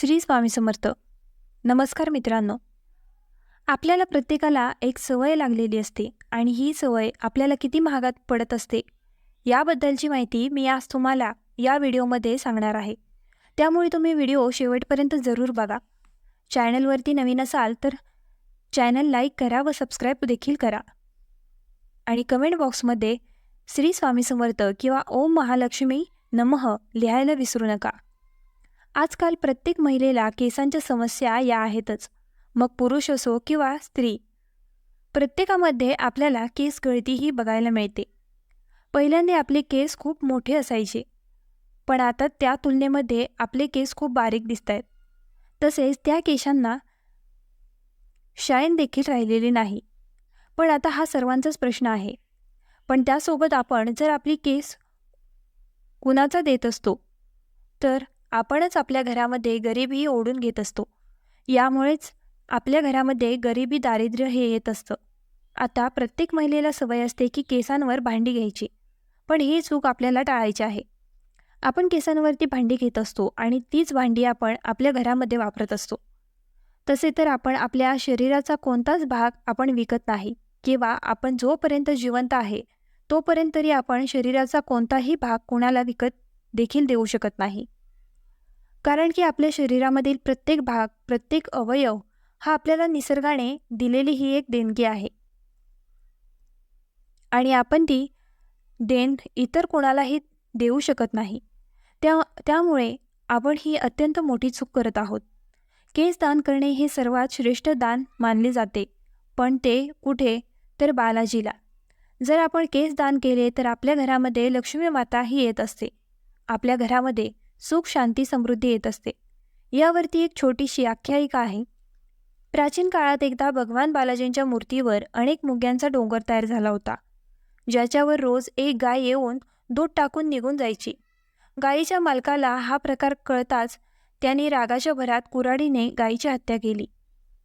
श्री स्वामी समर्थ. नमस्कार मित्रांनो. आपल्याला प्रत्येकाला एक सवय लागलेली असते आणि ही सवय आपल्याला किती महागात पडत असते याबद्दलची माहिती मी आज तुम्हाला या व्हिडिओमध्ये सांगणार आहे. त्यामुळे तुम्ही व्हिडिओ शेवटपर्यंत जरूर बघा. चॅनलवरती नवीन असाल तर चॅनल लाईक करा व सबस्क्राईब देखील करा. आणि कमेंट बॉक्समध्ये श्री स्वामी समर्थ किंवा ओम महालक्ष्मी नमः लिहायला विसरू नका. आजकाल प्रत्येक महिलेला केसांच्या समस्या या आहेतच. मग पुरुष असो किंवा स्त्री प्रत्येकामध्ये आपल्याला केस गळती ही बघायला मिळते. पहिल्यांदा आपले केस खूप मोठे असायचे पण आता त्या तुलनेमध्ये आपले केस खूप बारीक दिसत आहेत तसेच त्या केसांना शाईन देखील राहिलेली नाही. पण आता हा सर्वांचाच प्रश्न आहे. पण त्यासोबत आपण जर आपली केस कुणाचा देत असतो तर आपणच आपल्या घरामध्ये गरिबी ओढून घेत असतो. यामुळेच आपल्या घरामध्ये गरिबी दारिद्र्य हे येत असतं. आता प्रत्येक महिलेला सवय असते की केसांवर भांडी घ्यायची. पण ही चूक आपल्याला टाळायची आहे. आपण केसांवरती भांडी घेत असतो आणि तीच भांडी आपण आपल्या घरामध्ये वापरत असतो. तसे तर आपण आपल्या शरीराचा कोणताच भाग आपण विकत नाही किंवा आपण जोपर्यंत जिवंत आहे तोपर्यंत तरी आपण शरीराचा कोणताही भाग कोणाला विकत देखील देऊ शकत नाही. कारण की आपल्या शरीरामधील प्रत्येक भाग प्रत्येक अवयव हा आपल्याला निसर्गाने दिलेली ही एक देणगी आहे. आणि आपण ती देण इतर कोणालाही देऊ शकत नाही. त्या त्यामुळे आपण ही अत्यंत मोठी चूक करत आहोत. केस दान करणे हे सर्वात श्रेष्ठ दान मानले जाते पण ते कुठे तर बालाजीला. जर आपण केस दान केले तर आपल्या घरामध्ये लक्ष्मी माता ही येत असते. आपल्या घरामध्ये सुख शांती समृद्धी येत असते. यावरती एक छोटीशी आख्यायिका आहे. प्राचीन काळात एकदा भगवान बालाजींच्या मूर्तीवर अनेक मुग्यांचा डोंगर तयार झाला होता. ज्याच्यावर रोज एक गाय येऊन दूध टाकून निघून जायची. गायीच्या मालकाला हा प्रकार कळताच त्याने रागाच्या भरात कुऱ्हाडीने गायीची हत्या केली.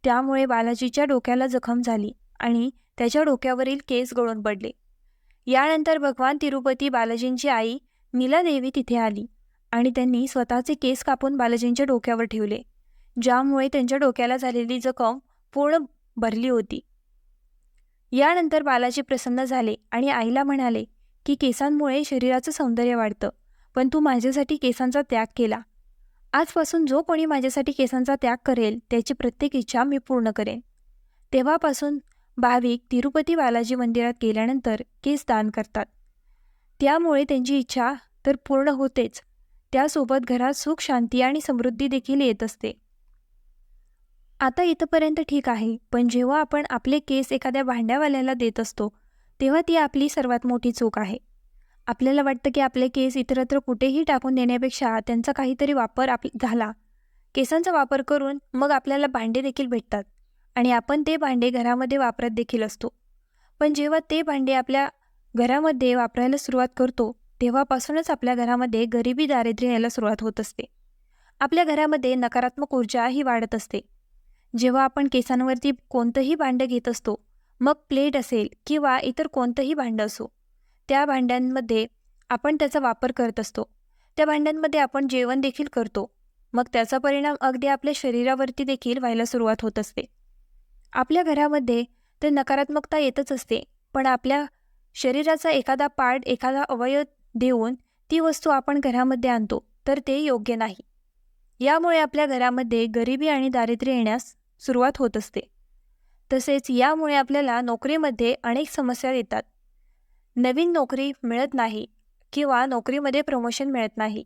त्यामुळे बालाजीच्या डोक्याला जखम झाली आणि त्याच्या डोक्यावरील केस गळून पडले. यानंतर भगवान तिरुपती बालाजींची आई नीलादेवी तिथे आली. आणि त्यांनी स्वतःचे केस कापून बालाजींच्या डोक्यावर ठेवले ज्यामुळे त्यांच्या डोक्याला झालेली जखम पूर्ण भरली होती. यानंतर बालाजी प्रसन्न झाले आणि आईला म्हणाले की केसांमुळे शरीराचं सौंदर्य वाढतं पण तू माझ्यासाठी केसांचा त्याग केला. आजपासून जो कोणी माझ्यासाठी केसांचा त्याग करेल त्याची प्रत्येक इच्छा मी पूर्ण करेन. तेव्हापासून भाविक तिरुपती बालाजी मंदिरात गेल्यानंतर केस दान करतात. त्यामुळे त्यांची इच्छा तर पूर्ण होतेच त्यासोबत घरात सुख शांती आणि समृद्धी देखील येत असते. आता इथंपर्यंत ठीक आहे पण जेव्हा आपण आपले केस एखाद्या भांड्यावाल्याला देत असतो तेव्हा ती आपली सर्वात मोठी चूक आहे. आपल्याला वाटतं की आपले केस इतरत्र कुठेही टाकून देण्यापेक्षा त्यांचा काहीतरी वापर आप झाला. केसांचा वापर करून मग आपल्याला भांडे देखील भेटतात आणि आपण ते भांडे घरामध्ये वापरत देखील असतो. पण जेव्हा ते भांडे आपल्या घरामध्ये वापरायला सुरुवात करतो तेव्हापासूनच आपल्या घरामध्ये गरिबी दारिद्र्य यायला सुरुवात होत असते. आपल्या घरामध्ये नकारात्मक ऊर्जा ही वाढत असते. जेव्हा आपण केसांवरती कोणतंही भांडं घेत असतो मग प्लेट असेल किंवा इतर कोणतंही भांडं असो त्या भांड्यांमध्ये आपण त्याचा वापर करत असतो. त्या भांड्यांमध्ये आपण जेवण देखील करतो. मग त्याचा परिणाम अगदी आपल्या शरीरावरती देखील व्हायला सुरुवात होत असते. आपल्या घरामध्ये तर नकारात्मकता येतच असते पण आपल्या शरीराचा एखादा पार्ट एखादा अवयव देऊन ती वस्तू आपण घरामध्ये आणतो तर ते योग्य नाही. यामुळे आपल्या घरामध्ये गरिबी आणि दारिद्र्य येण्यास सुरुवात होत असते. तसेच यामुळे आपल्याला नोकरीमध्ये अनेक समस्या येतात. नवीन नोकरी मिळत नाही किंवा नोकरीमध्ये प्रमोशन मिळत नाही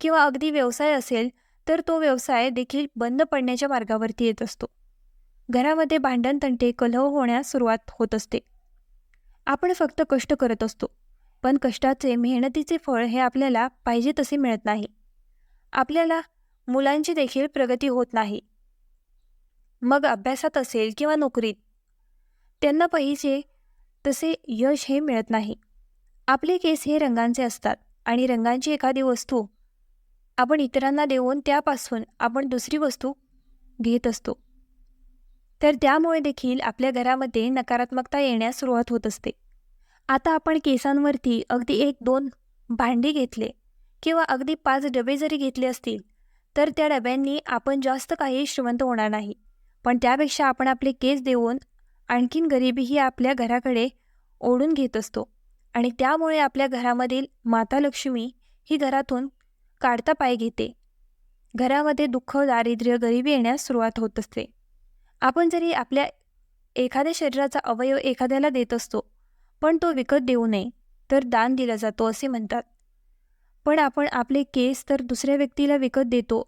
किंवा अगदी व्यवसाय असेल तर तो व्यवसाय देखील बंद पडण्याच्या मार्गावरती येत असतो. घरामध्ये भांडण तंटे कलह होण्यास सुरुवात होत असते. आपण फक्त कष्ट करत असतो. पण कष्टाचे मेहनतीचे फळ हे आपल्याला पाहिजे तसे मिळत नाही. आपल्याला मुलांची देखील प्रगती होत नाही. मग अभ्यासात असेल किंवा नोकरीत त्यांना पाहिजे तसे यश हे मिळत नाही. आपले केस हे रंगांचे असतात आणि रंगांची एखादी वस्तू आपण इतरांना देऊन त्यापासून आपण दुसरी वस्तू घेत असतो. तर त्यामुळे देखील आपल्या घरामध्ये नकारात्मकता येण्यास सुरुवात होत असते. आता आपण केसांवरती अगदी एक दोन भांडी घेतले किंवा अगदी पाच डबे जरी घेतले असतील तर त्या डब्यांनी आपण जास्त काही श्रीमंत होणार नाही. पण त्यापेक्षा आपण आपले केस देऊन आणखीन गरिबीही आपल्या घराकडे ओढून घेत असतो. आणि त्यामुळे आपल्या घरामधील माता लक्ष्मी ही घरातून काढता पाय घेते. घरामध्ये दुःख दारिद्र्य गरिबी येण्यास सुरुवात होत असते. आपण जरी आपल्या एखाद्या शरीराचा अवयव एखाद्याला देत असतो पण तो विकत देऊ नये तर दान दिला जातो असे म्हणतात. पण आपण आपले केस तर दुसऱ्या व्यक्तीला विकत देतो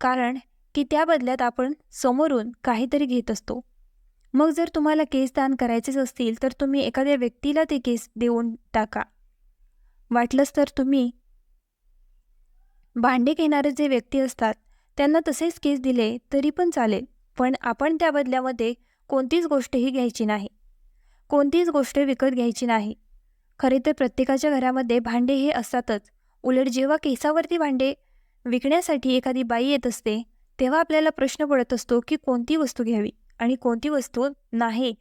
कारण की त्या बदल्यात आपण समोरून काहीतरी घेत असतो. मग जर तुम्हाला केस दान करायचेच असतील तर तुम्ही एखाद्या व्यक्तीला ते केस देऊन टाका. वाटलंच तर तुम्ही भांडे घेणारे जे व्यक्ती असतात त्यांना तसेच केस दिले तरी पण चालेल पण आपण त्या बदल्यामध्ये कोणतीच गोष्टही घ्यायची नाही. कोणतीच गोष्ट विकत घ्यायची नाही. खरे तर प्रत्येकाच्या घरामध्ये भांडे हे असतातच. उलट जेव्हा केसावरती भांडे विकण्यासाठी एखादी बाई येत असते तेव्हा आपल्याला प्रश्न पडत असतो की कोणती वस्तू घ्यावी आणि कोणती वस्तू नाही.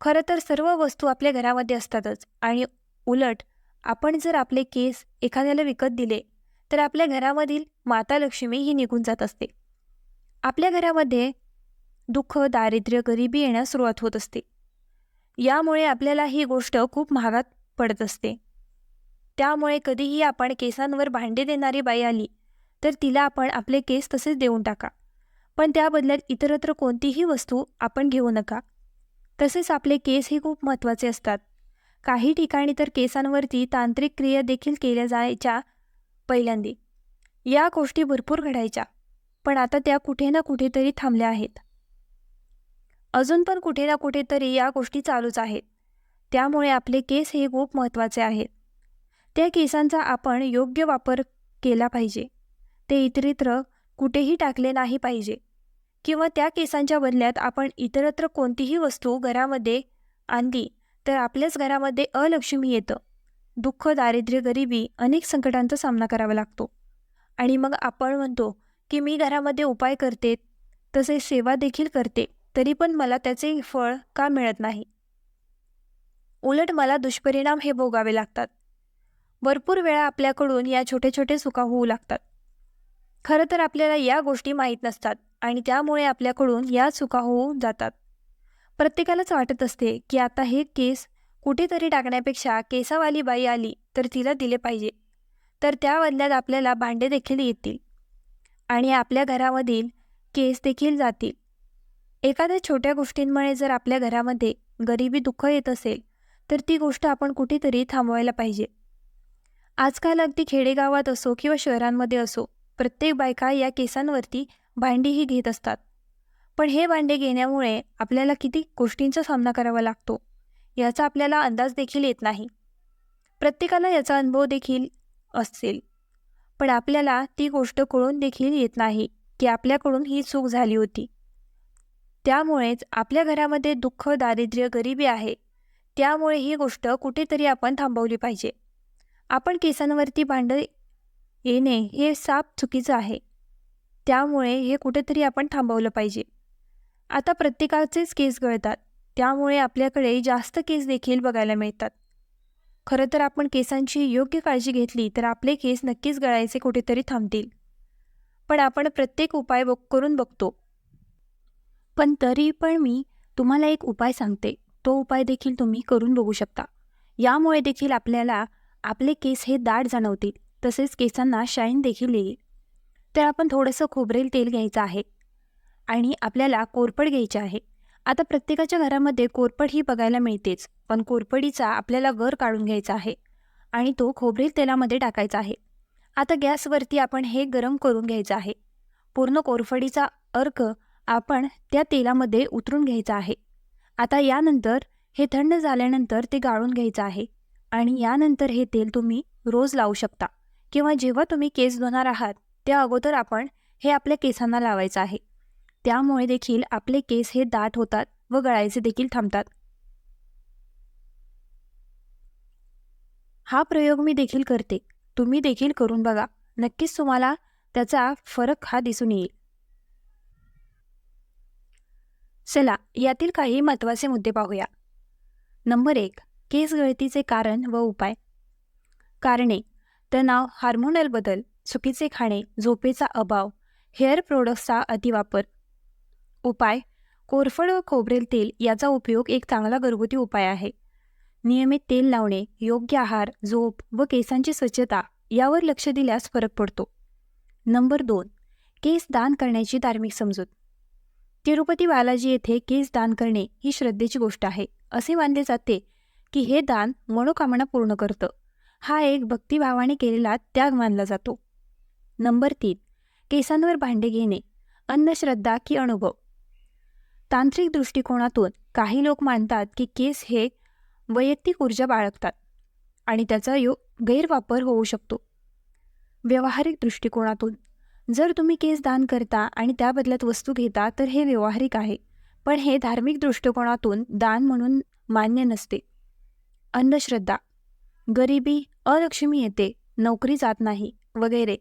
खरं तर सर्व वस्तू आपल्या घरामध्ये असतातच आणि उलट आपण जर आपले केस एखाद्याला विकत दिले तर आपल्या घरामधील माता लक्ष्मी ही निघून जात असते. आपल्या घरामध्ये दुःख दारिद्र्य गरिबी येण्यास सुरुवात होत असते. यामुळे आपल्याला ही गोष्ट खूप महागात पडत असते. त्यामुळे कधीही आपण केसांवर भांडे देणारी बाई आली तर तिला आपण आपले केस तसेच देऊन टाका. पण त्या बदल्यात इतरत्र कोणतीही वस्तू आपण घेऊ नका. तसेच आपले केस हे खूप महत्त्वाचे असतात. काही ठिकाणी तर केसांवरती तांत्रिक क्रिया देखील केल्या जायच्या पहिल्यांदी. या गोष्टी भरपूर घडायच्या पण आता त्या कुठे ना कुठेतरी थांबल्या आहेत. अजून पण कुठे ना कुठेतरी या गोष्टी चालूच आहेत. त्यामुळे आपले केस हे खूप महत्त्वाचे आहेत. त्या केसांचा आपण योग्य वापर केला पाहिजे. ते इतरित्र कुठेही टाकले नाही पाहिजे. किंवा त्या केसांच्या बदल्यात आपण इतरत्र कोणतीही वस्तू घरामध्ये आणली तर आपल्याच घरामध्ये अलक्ष्मी येतं. दुःख दारिद्र्य गरिबी अनेक संकटांचा सामना करावा लागतो. आणि मग आपण म्हणतो की मी घरामध्ये उपाय करते तसे सेवा देखील करते. तरी पण मला त्याचे फळ का मिळत नाही? उलट मला दुष्परिणाम हे भोगावे लागतात. भरपूर वेळा आपल्याकडून या छोटे छोटे चुका होऊ लागतात. खरं तर आपल्याला या गोष्टी माहीत नसतात आणि त्यामुळे आपल्याकडून या चुका होऊ जातात. प्रत्येकालाच वाटत असते की आता हे केस कुठेतरी टाकण्यापेक्षा केसावाली बाई आली तर तिला दिले पाहिजे. तर त्या बदल्यात आपल्याला भांडे देखील येतील. आणि आपल्या घरामधील केस देखील जातील. एखाद्या छोट्या गोष्टींमुळे जर आपल्या घरामध्ये गरिबी दुःख येत असेल तर ती गोष्ट आपण कुठेतरी थांबवायला पाहिजे. आजकाल अगदी खेडेगावात असो किंवा शहरांमध्ये असो प्रत्येक बायका या केसांवरती भांडीही घेत असतात. पण हे भांडे घेण्यामुळे आपल्याला किती गोष्टींचा सामना करावा लागतो याचा आपल्याला अंदाज देखील येत नाही. प्रत्येकाला याचा अनुभव देखील असेल. पण आपल्याला ती गोष्ट कळून देखील येत नाही की आपल्याकडून ही चूक झाली होती. त्यामुळेच आपल्या घरामध्ये दुःख दारिद्र्य गरिबी आहे. त्यामुळे ही गोष्ट कुठेतरी आपण थांबवली पाहिजे. आपण केसांवरती भांड येणे हे साप चुकीचं आहे. त्यामुळे हे कुठेतरी आपण थांबवलं पाहिजे. आता प्रत्येकाचेच केस गळतात. त्यामुळे आपल्याकडे जास्त केस देखील बघायला मिळतात. खरं तर आपण केसांची योग्य काळजी घेतली तर आपले केस नक्कीच गळायचे कुठेतरी थांबतील. पण आपण प्रत्येक उपाय बघ करून बघतो. पण तरी पण मी तुम्हाला एक उपाय सांगते. तो उपाय देखील तुम्ही करून बघू शकता. यामुळे देखील आपल्याला आपले केस हे दाट जाणवतील तसेच केसांना शाईन देखील येईल. तर आपण थोडंसं खोबरेल तेल घ्यायचं आहे आणि आपल्याला कोरपड घ्यायचे आहे. आता प्रत्येकाच्या घरामध्ये कोरपड ही बघायला मिळतेच पण कोरपडीचा आपल्याला गर काढून घ्यायचा आहे आणि तो खोबरेल तेलामध्ये टाकायचा आहे. आता गॅसवरती आपण हे गरम करून घ्यायचं आहे. पूर्ण कोरफडीचा अर्क आपण त्या तेलामध्ये उतरून घ्यायचं आहे. आता यानंतर हे थंड झाल्यानंतर ते गाळून घ्यायचं आहे आणि यानंतर हे तेल तुम्ही रोज लावू शकता किंवा जेव्हा तुम्ही केस धुणार आहात त्या अगोदर आपण हे आपल्या केसांना लावायचं आहे. त्यामुळे देखील आपले केस हे दाट होतात व गळायचे देखील थांबतात. हा प्रयोग मी देखील करते. तुम्ही देखील करून बघा. नक्कीच तुम्हाला त्याचा फरक हा दिसून येईल. चला यातील काही महत्त्वाचे मुद्दे पाहूया. नंबर एक केस गळतीचे कारण व उपाय. कारणे तणाव हार्मोनल बदल चुकीचे खाणे झोपेचा अभाव हेअर प्रोडक्ट्सचा अतिवापर. उपाय कोरफड व खोबरेल तेल याचा उपयोग एक चांगला घरगुती उपाय आहे. नियमित तेल लावणे योग्य आहार झोप व केसांची स्वच्छता यावर लक्ष दिल्यास फरक पडतो. नंबर दोन केस दान करण्याची धार्मिक समजूत. तिरुपती बालाजी येथे केस दान करणे ही श्रद्धेची गोष्ट आहे असे मानले जाते की हे दान मनोकामना पूर्ण करतं. हा एक भक्तिभावाने केलेला त्याग मानला जातो. नंबर तीन केसांवर भांडे घेणे अंधश्रद्धा की अनुभव. तांत्रिक दृष्टिकोनातून काही लोक मानतात की केस हे वैयक्तिक ऊर्जा बाळगतात आणि त्याचा यो गैरवापर होऊ शकतो. व्यावहारिक दृष्टिकोनातून जर तुम्ही केस दान करता आणि त्याबदल्यात वस्तू घेता तर हे व्यावहारिक आहे. पण हे धार्मिक दृष्टिकोनातून दान म्हणून मान्य नसते. अंधश्रद्धा गरिबी अलक्ष्मी येते नोकरी जात नाही वगैरे.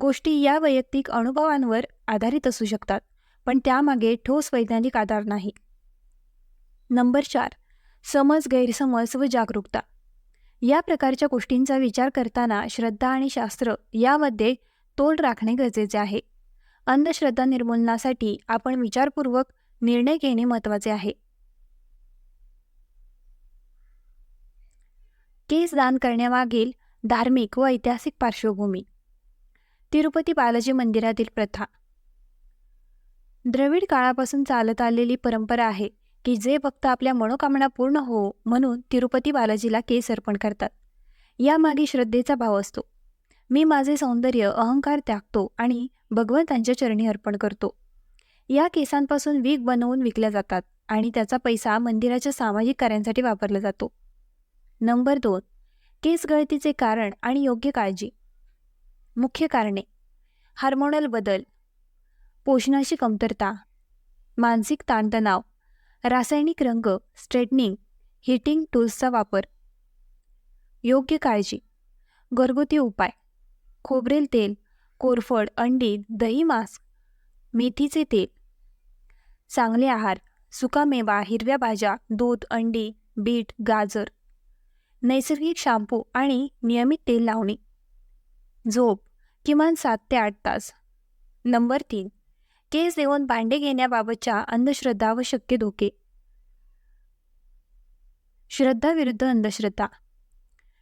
गोष्टी या वैयक्तिक अनुभवांवर आधारित असू शकतात पण त्यामागे ठोस वैज्ञानिक आधार नाही. नंबर चार. समज गैरसमज व जागरूकता. या प्रकारच्या गोष्टींचा विचार करताना श्रद्धा आणि शास्त्र यामध्ये तोल राखणे गरजेचे आहे. अंधश्रद्धा निर्मूलनासाठी आपण विचारपूर्वक निर्णय घेणे महत्त्वाचे आहे. केस दान करण्यामागील धार्मिक व ऐतिहासिक पार्श्वभूमी. तिरुपती बालाजी मंदिरातील प्रथा. द्रविड काळापासून चालत आलेली परंपरा आहे की जे भक्त आपल्या मनोकामना पूर्ण हो म्हणून तिरुपती बालाजीला केस अर्पण करतात. यामागे श्रद्धेचा भाव असतो. मी माझे सौंदर्य अहंकार त्यागतो आणि भगवंतांच्या चरणी अर्पण करतो. या केसांपासून वीक बनवून विकल्या जातात आणि त्याचा पैसा मंदिराच्या सामाजिक कार्यांसाठी वापरला जातो. नंबर दोन केस गळतीचे कारण आणि योग्य काळजी. मुख्य कारणे हार्मोनल बदल पोषणाची कमतरता मानसिक ताणतणाव रासायनिक रंग स्ट्रेटनिंग हिटिंग टूल्सचा वापर. योग्य काळजी घरगुती उपाय. खोबरेल तेल कोरफड अंडी दही मांस मेथीचे तेल. चांगले आहार सुकामेवा हिरव्या भाज्या दूध अंडी बीट गाजर. नैसर्गिक शॅम्पू आणि नियमित तेल लावणे. झोप किमान सात ते आठ तास. नंबर तीन केस देऊन भांडे घेण्याबाबतच्या अंधश्रद्धा व शक्य धोके. श्रद्धा विरुद्ध अंधश्रद्धा.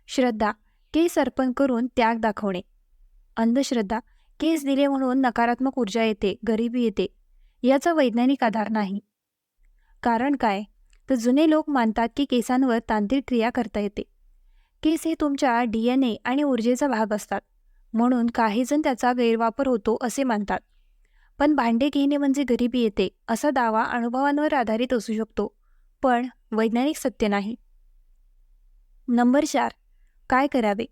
श्रद्धा केस अर्पण करून त्याग दाखवणे. अंधश्रद्धा केस दिले म्हणून नकारात्मक ऊर्जा येते गरिबी येते याचा वैज्ञानिक आधार नाही. कारण काय? तर जुने लोक मानतात की केसांवर तांत्रिक क्रिया करता येते. केस हे तुमच्या डी एन ए आणि ऊर्जेचा भाग असतात. म्हणून काहीजण त्याचा गैरवापर होतो असे मानतात. पण भांडे घेणे म्हणजे गरिबी येते असा दावा अनुभवांवर आधारित असू शकतो. पण वैज्ञानिक सत्य नाही. नंबर चार. काय करावे?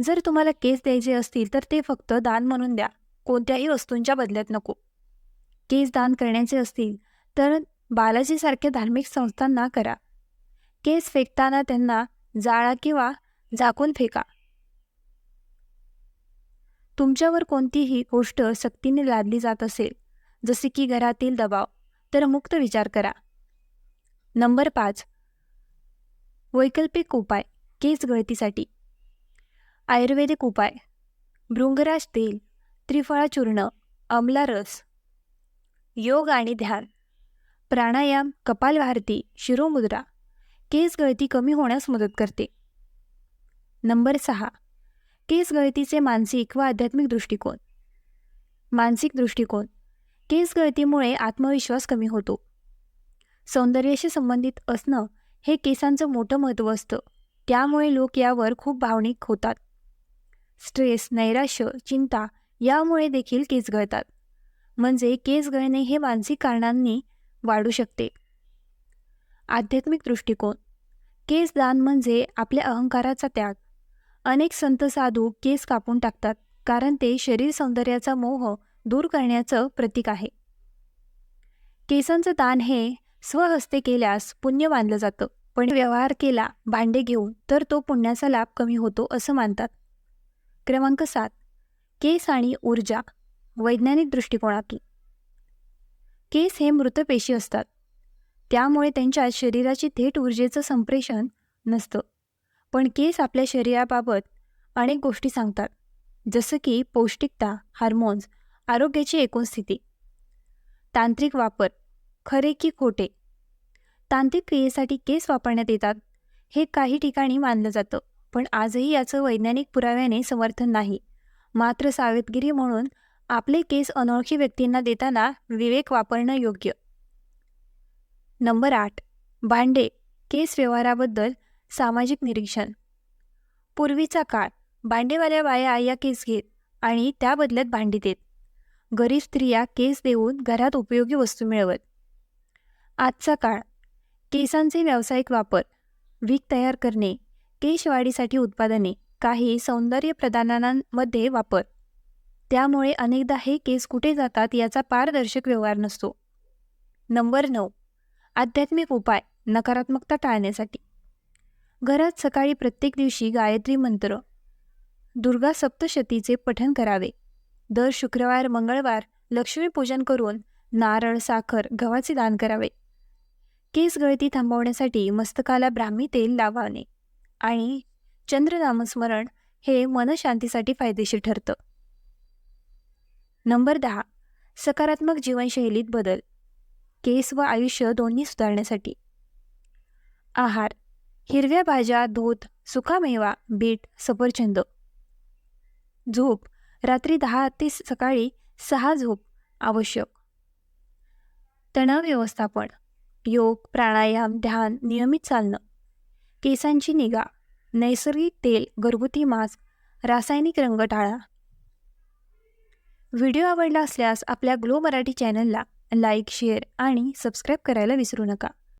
जर तुम्हाला केस द्यायचे असतील तर ते फक्त दान म्हणून द्या. कोणत्याही वस्तूंच्या बदल्यात नको. केस दान करण्याचे असतील तर बालाजीसारख्या धार्मिक संस्थांना करा. केस फेकताना त्यांना जाळा किंवा झाकून फेका. तुमच्यावर कोणतीही गोष्ट सक्तीने लादली जात असेल जसे की घरातील दबाव तर मुक्त विचार करा. नंबर पाच. वैकल्पिक उपाय. केस गळतीसाठी. आयुर्वेदिक उपाय. भृंगराज तेल त्रिफळा चूर्ण अमला रस. योग आणि ध्यान. प्राणायाम कपालभारती शिरोमुद्रा. केस गळती कमी होण्यास मदत करते. नंबर सहा. केस गळतीचे मानसिक व आध्यात्मिक दृष्टिकोन. मानसिक दृष्टिकोन. केस गळतीमुळे आत्मविश्वास कमी होतो. सौंदर्याशी संबंधित असणं हे केसांचं मोठं महत्त्व असतं. त्यामुळे लोक यावर खूप भावनिक होतात. स्ट्रेस नैराश्य चिंता यामुळे देखील केस गळतात. म्हणजे केस गळणे हे मानसिक कारणांनी वाढू शकते. आध्यात्मिक दृष्टिकोन. केस दान म्हणजे आपल्या अहंकाराचा त्याग. अनेक संत साधू केस कापून टाकतात कारण ते शरीर सौंदर्याचा मोह दूर करण्याचं प्रतीक आहे. केसांचं दान हे स्वहस्ते केल्यास पुण्य मानलं जातं पण व्यवहार केला भांडे घेऊन तर तो पुण्याचा लाभ कमी होतो असं मानतात. क्रमांक सात केस आणि ऊर्जा वैज्ञानिक दृष्टिकोनातून. केस हे मृत पेशी असतात. त्यामुळे त्यांच्या शरीराची थेट ऊर्जेचं संप्रेषण नसतं. पण केस आपल्या शरीराबाबत अनेक गोष्टी सांगतात जसं की पौष्टिकता हार्मोन्स आरोग्याची एकूण स्थिती. तांत्रिक वापर खरे की खोटे. तांत्रिक क्रियेसाठी केस वापरण्यात येतात हे काही ठिकाणी मानलं जातं. पण आजही याचं वैज्ञानिक पुराव्याने समर्थन नाही. मात्र सावधगिरी म्हणून आपले केस अनोळखी व्यक्तींना देताना विवेक वापरणं योग्य. नंबर आठ. भांडे केस व्यवहाराबद्दल सामाजिक निरीक्षण. पूर्वीचा काळ भांडेवाल्या बाया या केस घेत आणि त्या बदल्यात भांडी देत. गरीब स्त्रिया केस देऊन घरात उपयोगी वस्तू मिळवत. आजचा काळ केसांचे व्यावसायिक वापर विक तयार करणे केशवाढीसाठी उत्पादने काही सौंदर्य प्रदानांमध्ये वापर. त्यामुळे अनेकदा हे केस कुठे जातात याचा पारदर्शक व्यवहार नसतो. नंबर नऊ. आध्यात्मिक उपाय नकारात्मकता टाळण्यासाठी. घरात सकाळी प्रत्येक दिवशी गायत्री मंत्र. दुर्गा सप्तशतीचे पठण करावे. दर शुक्रवार मंगळवार लक्ष्मीपूजन करून नारळ साखर गव्हाचे दान करावे. केस गळती थांबवण्यासाठी मस्तकाला ब्राह्मी तेल लावावे. आणि चंद्रनामस्मरण हे मनशांतीसाठी फायदेशीर ठरतं. नंबर दहा सकारात्मक जीवनशैलीत बदल. केस व आयुष्य दोन्ही सुधारण्यासाठी. आहार हिरव्या भाज्या दूध सुकामेवा बीट सफरचंद. झोप रात्री दहा ते सकाळी सहा झोप आवश्यक. तणाव व्यवस्थापन योग प्राणायाम ध्यान नियमित चालणं. केसांची निगा नैसर्गिक तेल घरगुती मास्क रासायनिक रंग टाळा व्हिडिओ आवडला असल्यास आपल्या ग्लो मराठी चॅनलला लाईक शेअर आणि सबस्क्राईब करायला विसरू नका.